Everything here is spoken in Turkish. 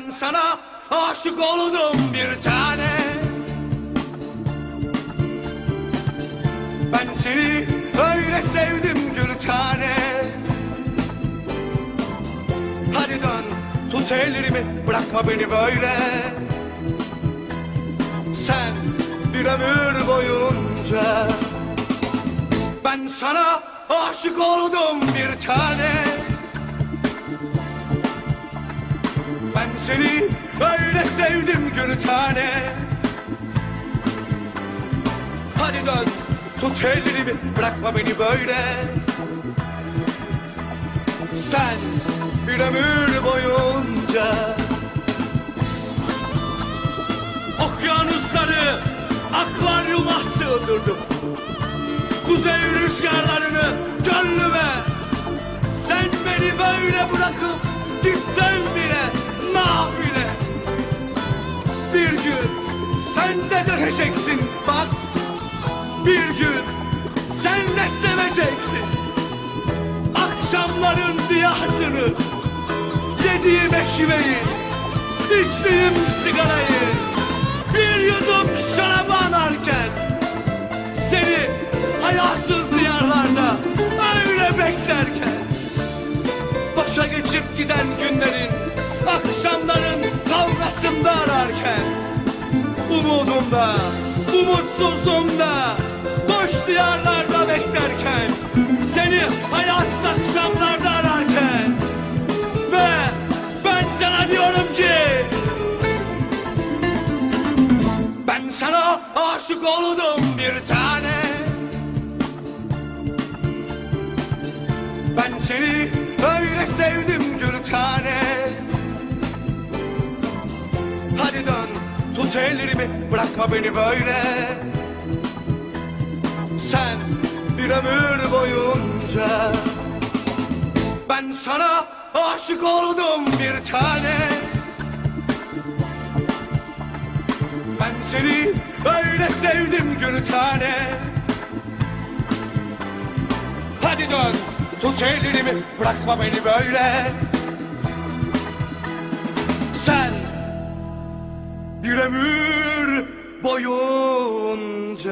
Ben sana aşık oldum bir tane. Ben seni öyle sevdim gül tane Hadi dön tut ellerimi bırakma beni böyle. Sen bir ömür boyunca Ben sana aşık oldum bir tane Ben seni öyle sevdim gül tane. Hadi dön tut ellerimi bırakma beni böyle. Sen bir ömür boyunca Okyanusları akvaryuma sığdırdım de göreceksin bak Bir gün sen de seveceksin. Akşamların diyasını Yediğim ekmeği içtiğim sigarayı Bir yudum şarabı anarken Seni hayasız diyarlarda öyle beklerken Başa geçip giden günlerin Akşamların kavgasında ararken Umudumda, umutsuzluğumda Boş diyarlarda beklerken Seni hayasız akşamlarda ararken Ve ben sana diyorum ki Ben sana aşık oldum bir tane. Ben seni öyle sevdim tut ellerimi bırakma beni böyle. Sen bir ömür boyunca Ben sana aşık oldum bir tane. Ben seni öyle sevdim gül tane. Hadi dön tut ellerimi bırakma beni böyle ömür boyunca